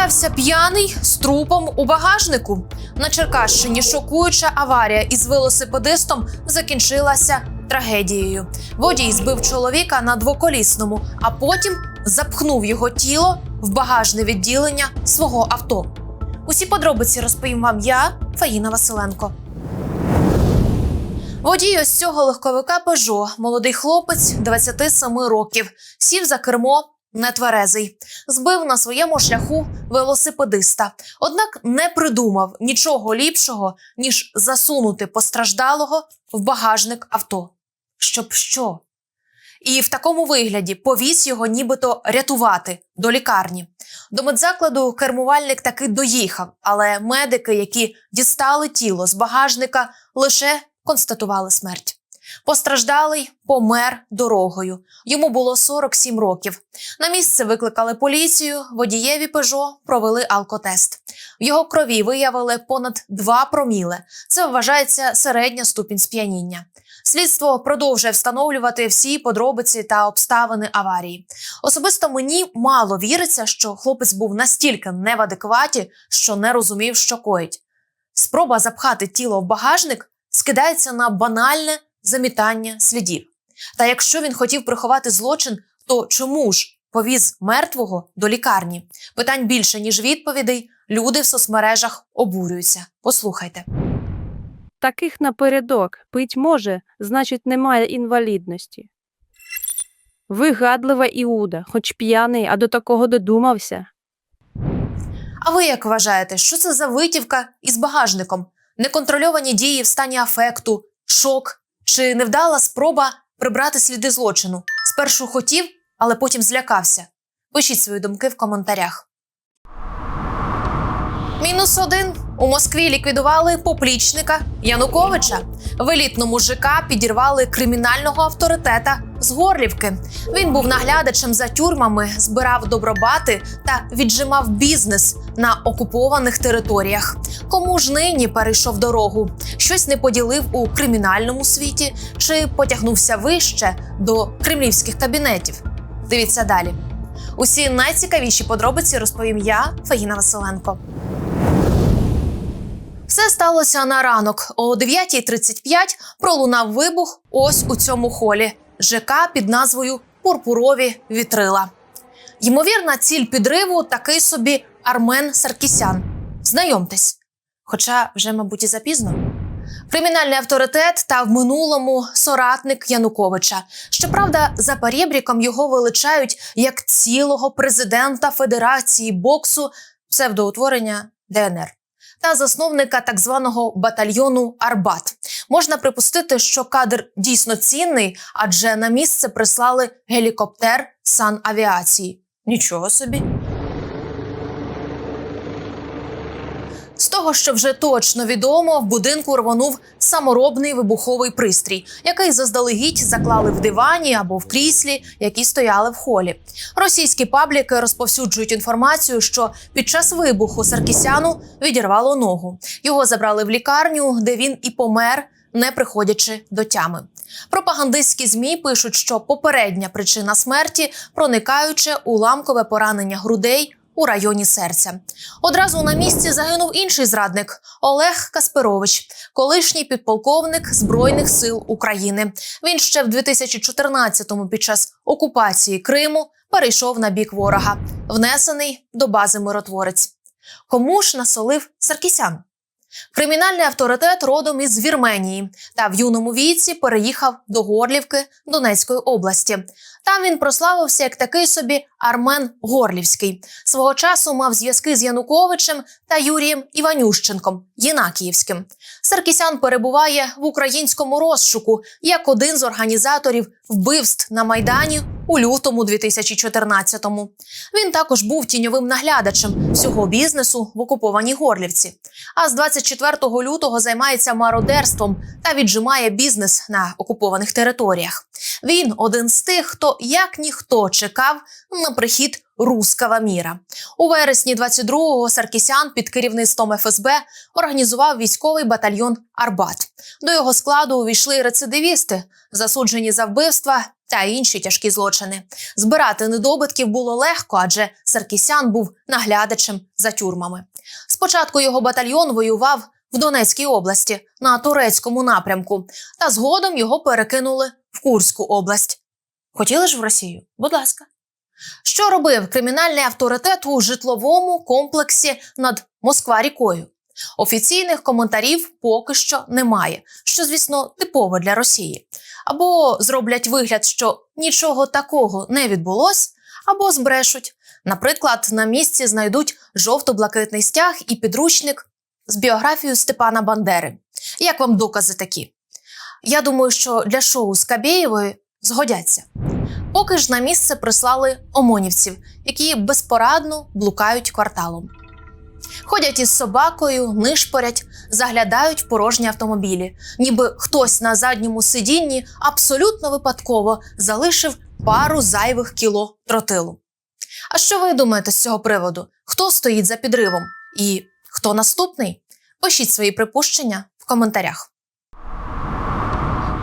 Остався п'яний з трупом у багажнику. На Черкащині шокуюча аварія із велосипедистом закінчилася трагедією. Водій збив чоловіка на двоколісному, а потім запхнув його тіло в багажне відділення свого авто. Усі подробиці розповім вам я, Фаїна Василенко. Водій ось цього легковика Пежо, молодий хлопець 27 років, сів за кермо нетверезий, збив на своєму шляху велосипедиста. Однак не придумав нічого ліпшого, ніж засунути постраждалого в багажник авто. Щоб що? І в такому вигляді повіз його нібито рятувати до лікарні. До медзакладу кермувальник таки доїхав, але медики, які дістали тіло з багажника, лише констатували смерть. Постраждалий помер дорогою. Йому було 47 років. На місце викликали поліцію. Водієві Пежо провели алкотест. В його крові виявили понад 2 проміле. Це вважається середня ступінь сп'яніння. Слідство продовжує встановлювати всі подробиці та обставини аварії. Особисто мені мало віриться, що хлопець був настільки не в адекваті, що не розумів, що коїть. Спроба запхати тіло в багажник скидається на банальне замітання слідів. Та якщо він хотів приховати злочин, то чому ж повіз мертвого до лікарні? Питань більше ніж відповідей. Люди в соцмережах обурюються. Послухайте. Таких напередок пить може, значить, немає інвалідності. Вигадлива Іуда, хоч п'яний, а до такого додумався. А ви як вважаєте, що це за витівка із багажником? Неконтрольовані дії в стані афекту, шок чи невдала спроба прибрати сліди злочину? Спершу хотів, але потім злякався. Пишіть свої думки в коментарях. Мінус один. У Москві ліквідували поплічника Януковича. В елітному ЖК підірвали кримінального авторитета з Горлівки. Він був наглядачем за тюрмами, збирав добробати та віджимав бізнес на окупованих територіях. Кому ж нині перейшов дорогу? Щось не поділив у кримінальному світі чи потягнувся вище до кремлівських кабінетів? Дивіться далі. Усі найцікавіші подробиці розповім я, Фаїна Василенко. Все сталося на ранок. О 9.35 пролунав вибух ось у цьому холі. ЖК під назвою Пурпурові вітрила. Ймовірна ціль підриву такий собі Армен Саркісян. Знайомтесь. Хоча вже, мабуть, і запізно. Кримінальний авторитет та в минулому соратник Януковича. Щоправда, за перебріком його величають як цілого президента Федерації боксу псевдоутворення ДНР та засновника так званого батальйону Арбат. Можна припустити, що кадр дійсно цінний, адже на місце прислали гелікоптер санавіації. Нічого собі. Того, що вже точно відомо, в будинку рвонув саморобний вибуховий пристрій, який заздалегідь заклали в дивані або в кріслі, які стояли в холі. Російські пабліки розповсюджують інформацію, що під час вибуху Саркісяну відірвало ногу. Його забрали в лікарню, де він і помер, не приходячи до тями. Пропагандистські змі пишуть, що попередня причина смерті проникаюче уламкове поранення грудей у районі серця. Одразу на місці загинув інший зрадник Олег Касперович, колишній підполковник Збройних сил України. Він ще в 2014-му під час окупації Криму перейшов на бік ворога, внесений до бази миротворець. Кому ж насолив Саркісян? Кримінальний авторитет родом із Вірменії та в юному віці переїхав до Горлівки Донецької області. Там він прославився як такий собі Армен Горлівський. Свого часу мав зв'язки з Януковичем та Юрієм Іванющенком Єнакіївським. Саркісян перебуває в українському розшуку як один з організаторів вбивств на майдані у лютому 2014-му. Він також був тіньовим наглядачем всього бізнесу в окупованій Горлівці. А з 24 лютого займається мародерством та віджимає бізнес на окупованих територіях. Він один з тих, хто як ніхто чекав на прихід рускава міра. У вересні 22-го Саркісян під керівництвом ФСБ організував військовий батальйон Арбат. До його складу увійшли рецидивісти, засуджені за вбивства та інші тяжкі злочини. Збирати недобитків було легко, адже Саркісян був наглядачем за тюрмами. Спочатку його батальйон воював в Донецькій області на турецькому напрямку, та згодом його перекинули в Курську область. Хотіли ж в Росію? Будь ласка. Що робив кримінальний авторитет у житловому комплексі над Москва-рікою? Офіційних коментарів поки що немає, що, звісно, типово для Росії. Або зроблять вигляд, що нічого такого не відбулось, або збрешуть. Наприклад, на місці знайдуть жовто-блакитний стяг і підручник з біографією Степана Бандери. Як вам докази такі? Я думаю, що для шоу з Кабєєвою згодяться. Поки ж на місце прислали омонівців, які безпорадно блукають кварталом. Ходять із собакою, нишпорять, заглядають в порожні автомобілі, ніби хтось на задньому сидінні абсолютно випадково залишив пару зайвих кіло тротилу. А що ви думаєте з цього приводу? Хто стоїть за підривом? І хто наступний? Пишіть свої припущення в коментарях.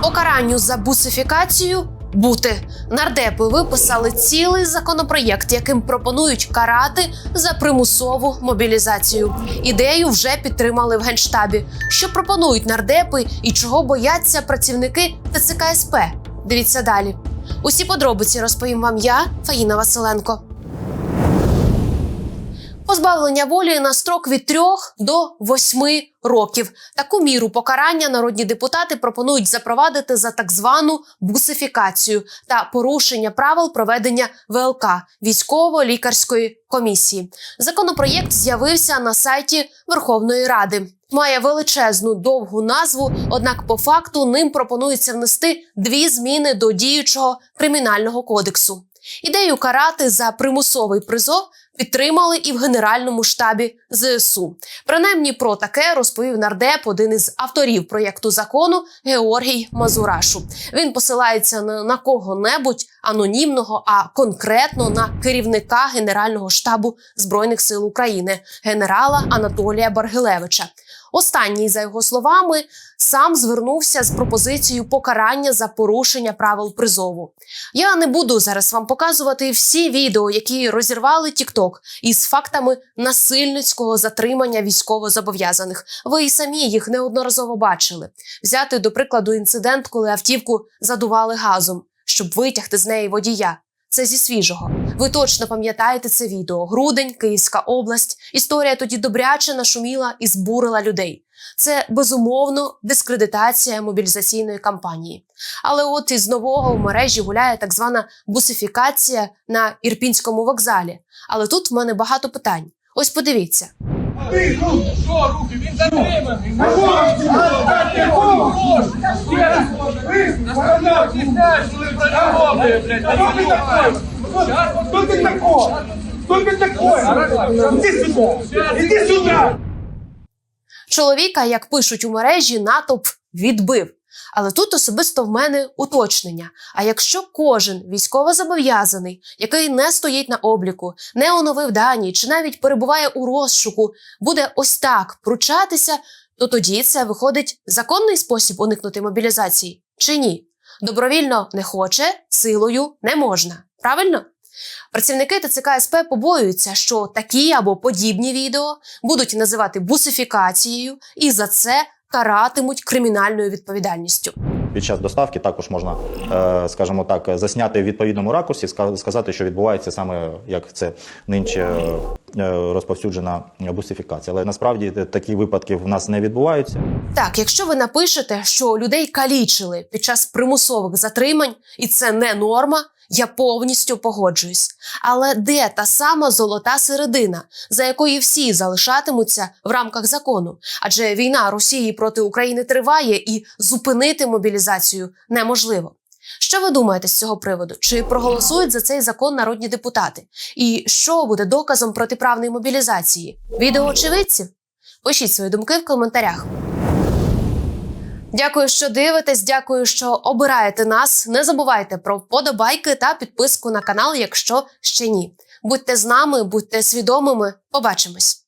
Покаранню за бусифікацію бути нардепи виписали цілий законопроєкт, яким пропонують карати за примусову мобілізацію. Ідею вже підтримали в генштабі. Що пропонують нардепи і чого бояться працівники ТЦК СП? Дивіться далі. Усі подробиці розповім вам я, Фаїна Василенко. Позбавлення волі на строк від 3 до 8 років. Таку міру покарання народні депутати пропонують запровадити за так звану бусифікацію та порушення правил проведення ВЛК військово-лікарської комісії. Законопроєкт з'явився на сайті Верховної Ради. Має величезну довгу назву, однак по факту ним пропонується внести дві зміни до діючого кримінального кодексу. Ідею карати за примусовий призов підтримали і в Генеральному штабі ЗСУ. Принаймні про таке розповів нардеп, один із авторів проєкту закону Георгій Мазурашу. Він посилається на, на кого-небудь анонімного, а конкретно на керівника Генерального штабу збройних сил України, генерала Анатолія Баргилевича. Останній, за його словами, сам звернувся з пропозицією покарання за порушення правил призову. Я не буду зараз вам показувати всі відео, які розірвали TikTok із фактами насильницького затримання військовозобов'язаних. Ви і самі їх неодноразово бачили. Взяти до прикладу інцидент, коли автівку задували газом, щоб витягти з неї водія. Це зі свіжого. Ви точно пам'ятаєте це відео. Грудень, Київська область. Історія тоді добряче нашуміла і збурила людей. Це безумовно дискредитація мобілізаційної кампанії. Але от із нового в мережі гуляє так звана бусифікація на Ірпінському вокзалі. Але тут в мене багато питань. Ось подивіться. Що руки? Він затриманий. Кто ты такой? Кто ты такой? Иди сюда! Иди сюда! Чоловіка, як пишуть у мережі, натовп відбив. Але тут особисто в мене уточнення. А якщо кожен військовозобов'язаний, який не стоїть на обліку, не оновив дані чи навіть перебуває у розшуку, буде ось так пручатися, то тоді це виходить законний спосіб уникнути мобілізації чи ні? Добровільно не хоче, силою не можна. Правильно? Працівники ТЦК СП побоюються, що такі або подібні відео будуть називати бусифікацією і за це каратимуть кримінальною відповідальністю. Під час доставки також можна, е, скажімо так, засняти в відповідному ракурсі, сказати, що відбувається саме як це нинче е, розповсюджена бусифікація. Але насправді такі випадки в нас не відбуваються. Так, якщо ви напишете, що людей калічили під час примусових затримань, і це не норма, я повністю погоджуюсь. Але де та сама золота середина, за якою всі залишатимуться в рамках закону? Адже війна Росії проти України триває і зупинити мобілізацію неможливо. Що ви думаєте з цього приводу? Чи проголосують за цей закон народні депутати? І що буде доказом протиправної мобілізації? Відео очевидців? Пишіть свої думки в коментарях. Дякую, що дивитесь. Дякую, що обираєте нас. Не забувайте про вподобайки та підписку на канал, якщо ще ні. Будьте з нами, будьте свідомими. Побачимось.